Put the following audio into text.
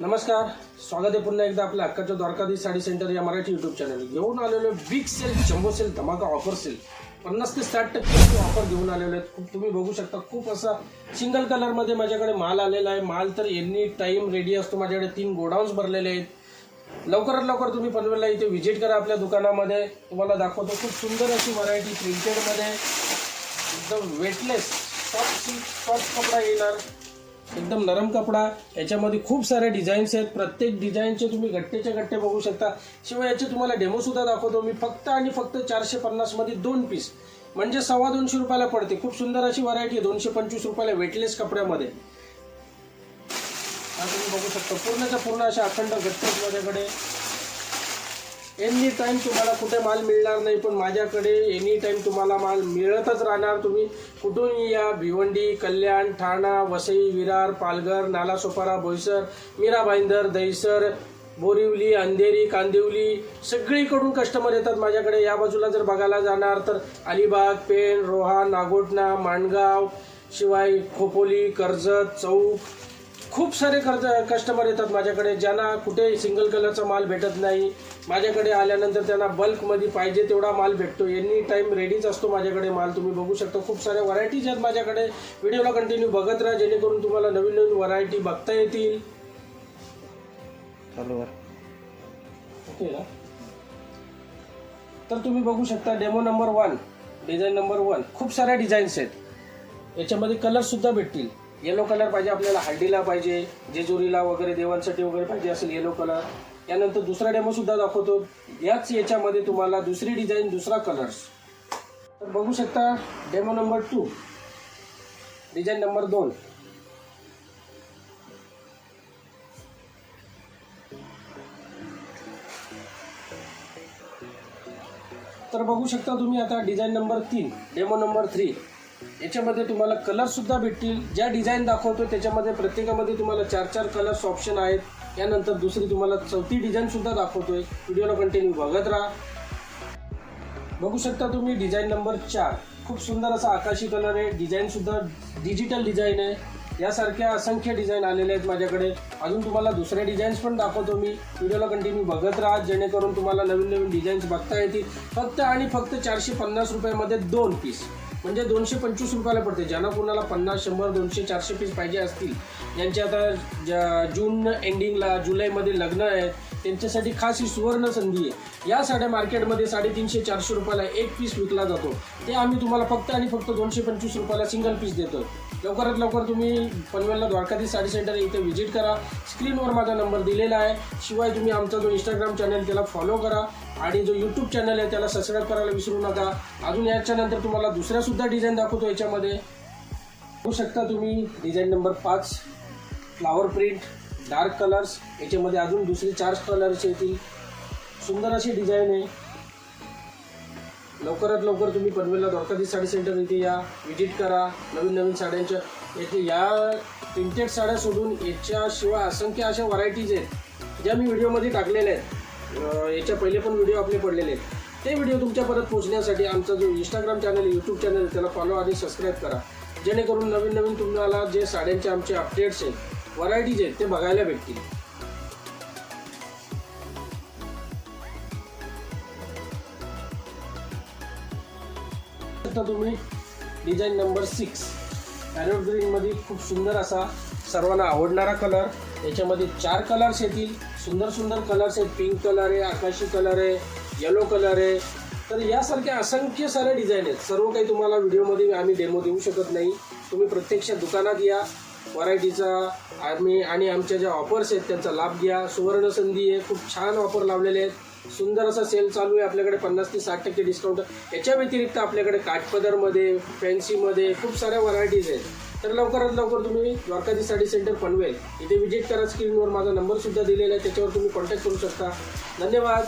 नमस्कार स्वागत आहे पुन्हा एकदा आपल्या अक्काच्या द्वारकाधीश साडी सेंटर या मराठी युट्यूब चॅनल घेऊन आलेलो बिग सेल जम्बो सेल धमाका ऑफर सेल पन्नास ते साठ टक्के ऑफर घेऊन आलेले आहेत खूप तुम्ही बघू शकता खूप असा सिंगल कलरमध्ये माझ्याकडे माल आलेला आहे. माल तर एनी टाईम रेडी असतो. माझ्याकडे तीन गोडाऊन्स भरलेले आहेत. लवकरात लवकर तुम्ही पनवेलला इथे व्हिजिट करा आपल्या दुकानामध्ये. तुम्हाला दाखवतो खूप सुंदर अशी व्हरायटी प्रिंटेडमध्ये एकदम वेटलेस सॉफ्ट सिल्क सॉफ्ट कपडा येणार. एकदम नरम कपडा याच्यामध्ये खूप सारे डिझाईन्स आहेत. प्रत्येक डिझाईनचे तुम्ही घट्टेच्या घट्टे बघू शकता. शिवाय याचे तुम्हाला डेमोसुद्धा दाखवतो. मी फक्त आणि फक्त चारशे पन्नासमध्ये दोन पीस म्हणजे सव्वा दोनशे रुपयाला पडते. खूप सुंदर अशी व्हरायटी आहे. दोनशे पंचवीस रुपयाला वेटलेस कपड्यामध्ये. हा तुम्ही बघू शकता. पूर्णच्या पूर्ण अशा अखंड गट्टे माझ्याकडे. एनी टाईम तुम्हाला कुठे माल मिळणार नाही पण माझ्याकडे एनी टाईम तुम्हाला माल मिळतच राहणार. तुम्ही कुठून या भिवंडी कल्याण ठाणा वसई विरार पालघर नालासोपारा बोईसर मीरा भाईंदर दहिसर बोरिवली अंधेरी कांदिवली सगळीकडून कस्टमर येतात माझ्याकडे. या बाजूला जर बघायला जाणार तर अलिबाग पेण रोहा नागोटणा माणगाव शिवाय खोपोली कर्जत चौक खूप सारे कर्ज कस्टमर येतात माझ्याकडे ज्यांना कुठे सिंगल कलरचा माल भेटत नाही. माझ्याकडे आल्यानंतर त्यांना बल्कमध्ये पाहिजे तेवढा माल भेटतो. एनी टाईम रेडीच असतो माझ्याकडे माल. तुम्ही बघू शकता खूप साऱ्या व्हरायटीज आहेत माझ्याकडे. व्हिडिओला कंटिन्यू बघत राहा जेणेकरून तुम्हाला नवीन नवीन व्हरायटी बघता येतील. ओके ना? तर तुम्ही बघू शकता demo number one design number one खूप साऱ्या डिझाईन्स आहेत. याच्यामध्ये कलर सुद्धा भेटतील. येलो कलर पाहिजे आपल्याला हळदीला पाहिजे जेजुरीला वगैरे देवांसाठी वगैरे पाहिजे असेल येलो कलर यानंतर दुसरा डेमोसुद्धा दाखवतो. याच याच्यामध्ये तुम्हाला दुसरी डिझाईन दुसरा कलर्स तर बघू शकता demo number two design number दोन. तर बघू शकता तुम्ही आता डिझाईन नंबर तीन डेमो नंबर थ्री याच्यामध्ये तुम्हाला कलरसुद्धा भेटतील. ज्या डिझाईन दाखवतो त्याच्यामध्ये प्रत्येकामध्ये तुम्हाला चार चार कलर्स ऑप्शन आहेत. यानंतर दुसरी तुम्हाला चौथी डिझाईन सुद्धा दाखवतोय. व्हिडिओला कंटिन्यू बघत राहा. बघू शकता तुम्ही डिझाईन नंबर चार. खूप सुंदर असा आकाशी कलर आहे. डिझाईन सुद्धा डिजिटल डिझाईन आहे. यासारख्या असंख्य डिझाईन आलेले आहेत माझ्याकडे. अजून तुम्हाला दुसऱ्या डिझाईन्स पण दाखवतो मी. व्हिडिओला कंटिन्यू बघत राहा. जेणेकरून तुम्हाला नवीन नवीन डिझाईन्स बघता येतील. फक्त आणि फक्त चारशे पन्नास रुपयामध्ये दोन पीस म्हणजे दोनशे पंचवीस रुपयाला पडते. ज्यांना कोणाला पन्नास शंभर दोनशे चारशे पीस पाहिजे असतील ज्यांचे आता ज- जून एंडिंगला जुलैमध्ये लग्न आहेत त्यांच्यासाठी खास ही सुवर्ण संधी आहे. या साड्या मार्केटमध्ये साडेतीनशे चारशे रुपयाला एक पीस विकला जातो. ते आम्ही तुम्हाला फक्त आणि फक्त दोनशे पंचवीस रुपयाला सिंगल पीस देतो लवकरात लवकर तुम्ही पनवेलला द्वारकाधीश साडी सेंटर इथे व्हिजिट करा. स्क्रीनवर माझा नंबर दिलेला आहे. शिवाय तुम्ही आमचा जो इंस्टाग्राम चॅनल त्याला फॉलो करा. आणि जो यूट्यूब चॅनल आहे त्याला सबस्क्राईब करायला विसरू नका. अजून याच्यानंतर तुम्हाला दुसऱ्यासुद्धा डिझाईन दाखवतो याच्यामध्ये. बघू शकता तुम्ही डिझाईन नंबर पाच फ्लावर प्रिंट डार्क कलर्स याच्यामध्ये अजून दुसरे चार कलर्स येतील. सुंदर अशी डिझाईन आहे. लवकरात लवकर तुम्ही पनवेलला द्वारकाधीश साडी सेंटर इथे या. व्हिजिट करा. नवीन नवीन साड्यांच्या येथे या प्रिंटेड साड्या सोडून याच्याशिवाय असंख्य अशा व्हरायटीज आहेत ज्या मी व्हिडिओमध्ये टाकलेल्या आहेत. याच्या पहिले पण व्हिडिओ आपले पडलेले आहेत. ते व्हिडिओ तुमच्यापर्यंत पोहोचण्यासाठी आमचा जो इंस्टाग्राम चॅनल यूट्यूब चॅनल आहे त्याला फॉलो आणि सबस्क्राईब करा. जेणेकरून नवीन नवीन तुम्हाला जे साड्यांचे आमचे अपडेट्स आहेत व्हरायटीज आहेत ते बघायला भेटतील. शकता तुम्ही डिझाईन नंबर सिक्स पॅरोट ग्रीनमध्ये खूप सुंदर असा सर्वांना आवडणारा कलर याच्यामध्ये चार कलर्स येतील. सुंदर सुंदर कलर्स आहेत. पिंक कलर आहे आकाशी कलर आहे येलो कलर आहे. तर यासारख्या असंख्य सारे डिझाईन आहेत. सर्व काही तुम्हाला व्हिडिओमध्ये आम्ही डेमो देऊ शकत नाही. तुम्ही प्रत्यक्ष दुकानात या. व्हरायटीचा आम्ही आणि आमच्या ज्या ऑफर्स आहेत त्यांचा लाभ घ्या. सुवर्ण संधी आहे. खूप छान ऑफर लावलेले आहेत. सुंदर असा सेल चालू आहे आपल्याकडे पन्नास ते साठ टक्के डिस्काउंट याच्या व्यतिरिक्त आपल्याकडे काठपदरमध्ये फॅन्सीमध्ये खूप साऱ्या व्हरायटीज आहेत. तर लवकरात लवकर तुम्ही द्वारकाधी साडी सेंटर पनवेल. इथे व्हिजिट करा स्क्रीनवर माझा नंबरसुद्धा दिलेला आहे त्याच्यावर तुम्ही कॉन्टॅक्ट करू शकता. धन्यवाद.